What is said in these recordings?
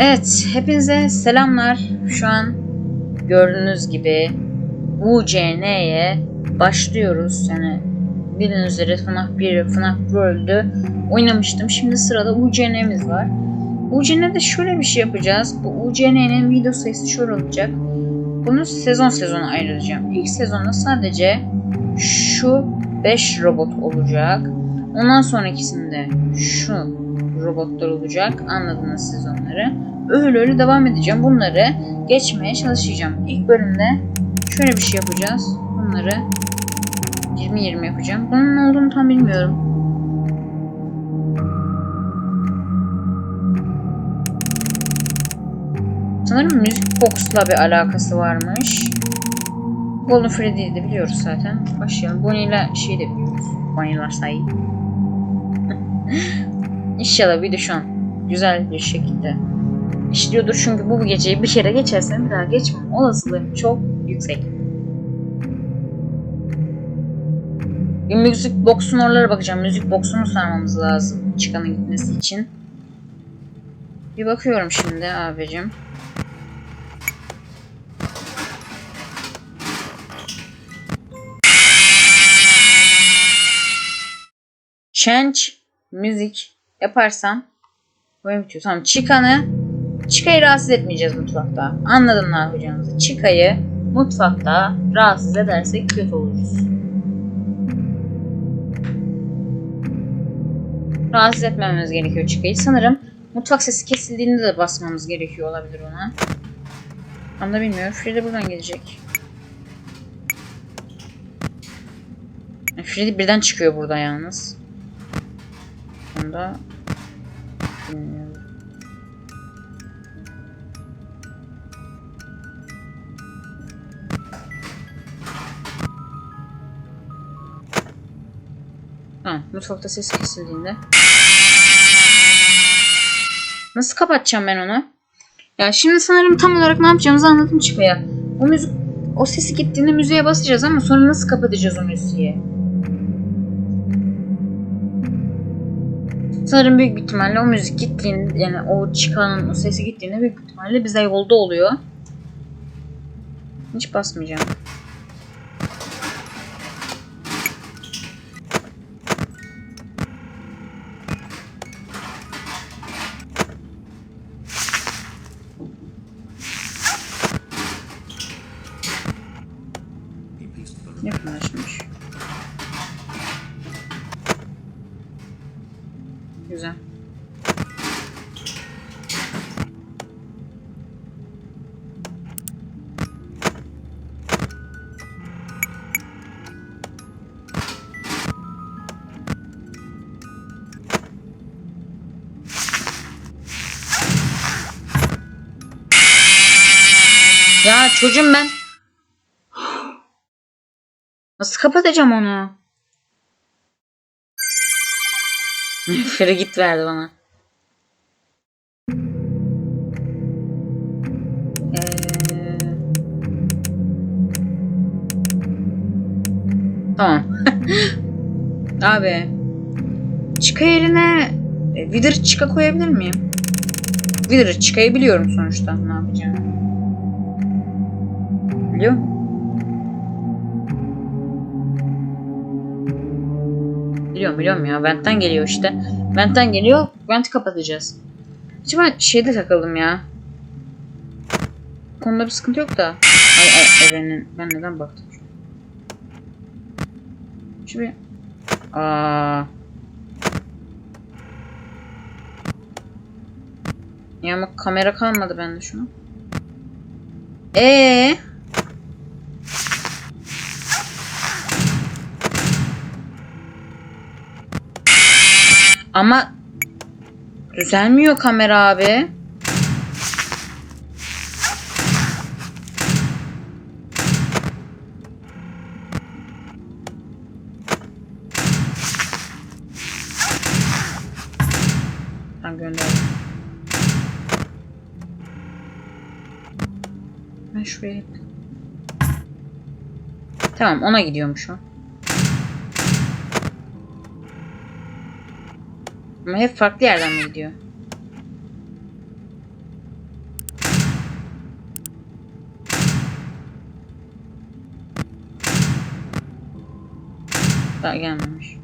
Evet, hepinize selamlar. Şu an gördüğünüz gibi UCN'ye başlıyoruz. Yani bildiğiniz üzere FNAF 1, FNAF World'ü oynamıştım. Şimdi sırada UCN'miz var. UCN'de şöyle bir şey yapacağız. Bu UCN'nin video sayısı şöyle olacak. Bunu sezon sezon ayıracağım. İlk sezonda sadece şu 5 robot olacak. Ondan sonrakisinde şu robotlar olacak. Anladınız siz onları. Öyle öyle devam edeceğim. Bunları geçmeye çalışacağım. İlk bölümde şöyle bir şey yapacağız. Bunları 20-20 yapacağım. Bunun ne olduğunu tam bilmiyorum. Sanırım müzik box'la bir alakası varmış. Golden Freddy'yi de biliyoruz zaten. Başlayalım. Bonnie ile şeyi de biliyoruz. Vanilla sayı. İnşallah şu an güzel bir şekilde işliyordur. Çünkü bu geceyi bir kere geçersen bir daha geçmem olasılığım çok yüksek. Bir müzik box'un oralara bakacağım. Müzik box'unu sarmamız lazım. Çıkanın gitmesi için. Bir bakıyorum şimdi abicim. Change müzik yaparsam oyun bitiyor. Tamam Chica'nı Chica'yı rahatsız etmeyeceğiz mutfakta. Anladın ne yapacağımızı. Chica'yı mutfakta rahatsız edersek kötü oluruz. Rahatsız etmememiz gerekiyor Chica'yı. Sanırım mutfak sesi kesildiğinde de basmamız gerekiyor olabilir ona. Ama da bilmiyorum. Freddy buradan gelecek. Freddy birden çıkıyor burada yalnız. Onda bilmiyorum. Tamam, mutfakta ses kesildiğinde. Nasıl kapatacağım ben onu? Ya şimdi sanırım tam olarak ne yapacağımızı anladım çıkaya. O müzik o sesi gittiğinde müziğe basacağız ama sonra nasıl kapatacağız o müziği? Sanırım büyük bir ihtimalle o müzik gittiğinde yani o çıkanın o sesi gittiğinde büyük bir ihtimalle bize yolda oluyor. Hiç basmayacağım. Ya çocuğum ben Nasıl kapatacağım onu? Free git verdi bana. Ee... Tamam. Abi. Çıka yerine e, Wither çıka koyabilir miyim? Wither çıkayı biliyorum sonuçta ne yapacağımı. Biliyor musun? Biliyorum biliyorum ya. Vent'ten geliyor işte. Vent'ten geliyor. Vent'i kapatacağız. Acaba şeyde takıldım ya. Konuda bir sıkıntı yok da. Ay ay Eren'in. Ben neden baktım? Şimdi. Aa. Ya ama kamera kalmadı bende şu an. Ee. Ama düzelmiyor kamera abi. Ben gönderdim. Ben Tamam ona gidiyormuş o. Ama hep farklı yerden mi gidiyor? Daha gelmemiş.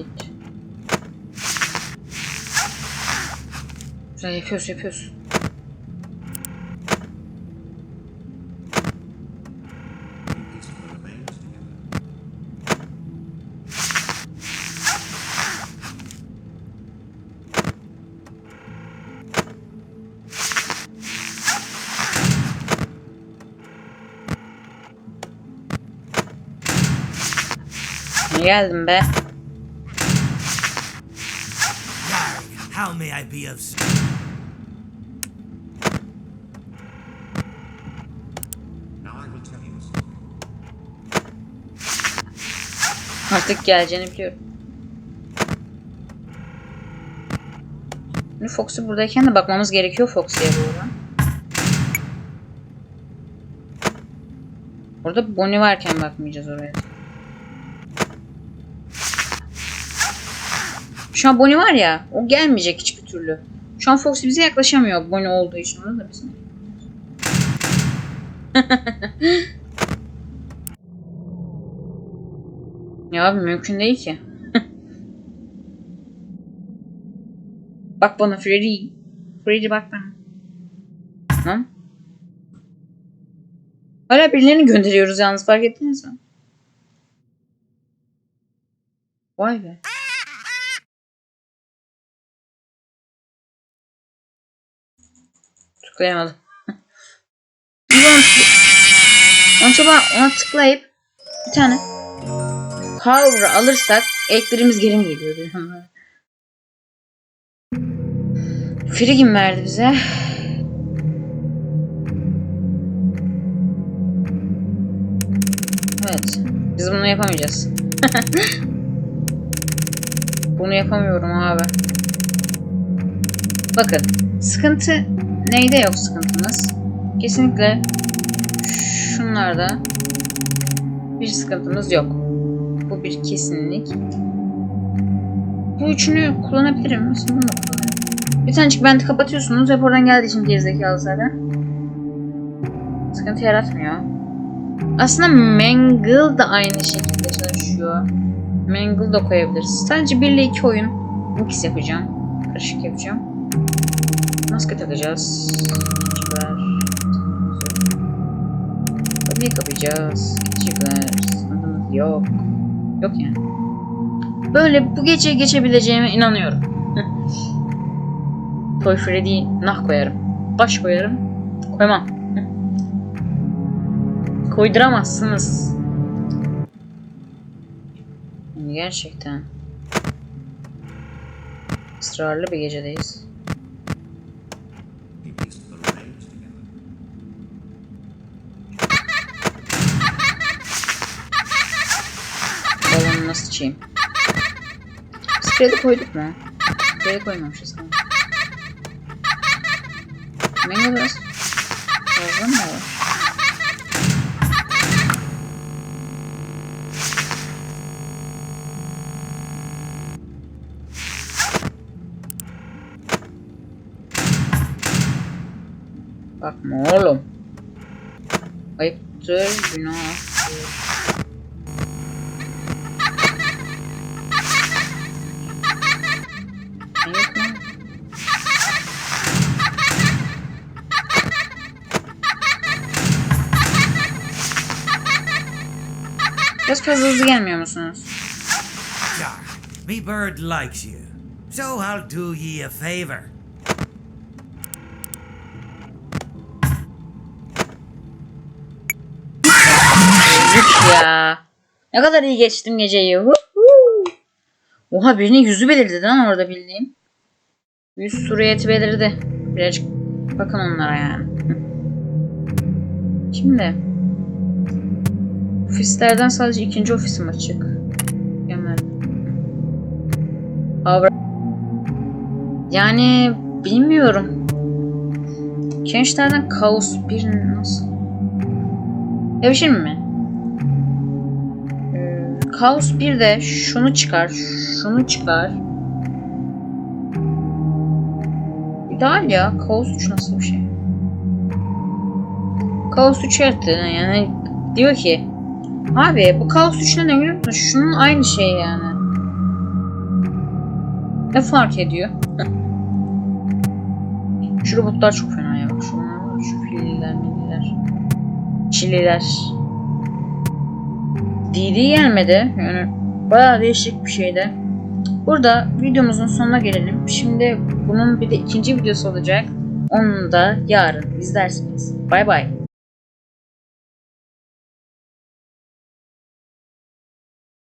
Git. Güzel yapıyoruz yapıyoruz. Geldim be. How may I be of service? Now I will tell you a secret. Artık geleceğini biliyorum. Şimdi Fox'u buradayken de bakmamız gerekiyor Fox'ya bu arada. Orada Bonnie varken bakmayacağız oraya. Şu an Bonnie var ya, o gelmeyecek hiçbir türlü. Şu an Fox bize yaklaşamıyor Bonnie olduğu için. Onu da bizim. Ya abi mümkün değil ki. bak bana Freddy. Freddy bak bana. Tamam. Hala birilerini gönderiyoruz yalnız fark ettiniz mi? Vay be. Tıklayamadım. Onu Acaba ona tıklayıp bir tane Power alırsak eklerimiz geri mi geliyor? Frigim verdi bize. Evet. Biz bunu yapamayacağız. bunu yapamıyorum abi. Bakın. Sıkıntı neyde yok sıkıntımız? Kesinlikle şunlarda bir sıkıntımız yok. Bu bir kesinlik. Bu üçünü kullanabilirim. Mesela bunu da kullanırım. Bir tanecik benti kapatıyorsunuz. Hep oradan geldiği için gerizekalı zaten. Sıkıntı yaratmıyor. Aslında Mangle da aynı şekilde çalışıyor. Mangle da koyabiliriz. Sadece 1 ile 2 oyun mix yapacağım. Karışık yapacağım. Maske takacağız. Keçikler. Kapıyı kapayacağız. Keçikler. Sıkıntımız yok. Yok yani. Böyle bu gece geçebileceğime inanıyorum. Toy Freddy'yi nah koyarım. Baş koyarım. Koymam. Koyduramazsınız. Gerçekten. ısrarlı bir gecedeyiz. Balonu nasıl sıçayım? Biz kredi koyduk mu? Kredi koymamışız tamam. Mango biraz fazla mı var? Bakma oğlum. Ayıptır, günahtır. Fazla hızlı gelmiyor musunuz? Me bird likes you. So I'll do ye a favor. Ya. Ne kadar iyi geçtim geceyi. Oha birinin yüzü belirdi lan orada bildiğim. Yüz suriyeti belirdi. Birazcık bakın onlara yani. Şimdi. Ofislerden sadece ikinci ofisim açık. Avra. Yani bilmiyorum. Gençlerden kaos bir nasıl? Devşir mi? Kaos 1 de şunu çıkar, şunu çıkar. İdeal ya. Kaos 3 nasıl bir şey? Kaos 3 yaptı yani diyor ki Abi bu Kaos 3'le ne biliyor musun? Şunun aynı şeyi yani. Ne fark ediyor? Şu robotlar çok fena ya. Şunlar. Şu fililer, milliler. Çililer. DD gelmedi. Yani bayağı değişik bir şeydi. Burada videomuzun sonuna gelelim. Şimdi bunun bir de ikinci videosu olacak. Onu da yarın izlersiniz. Bay bay.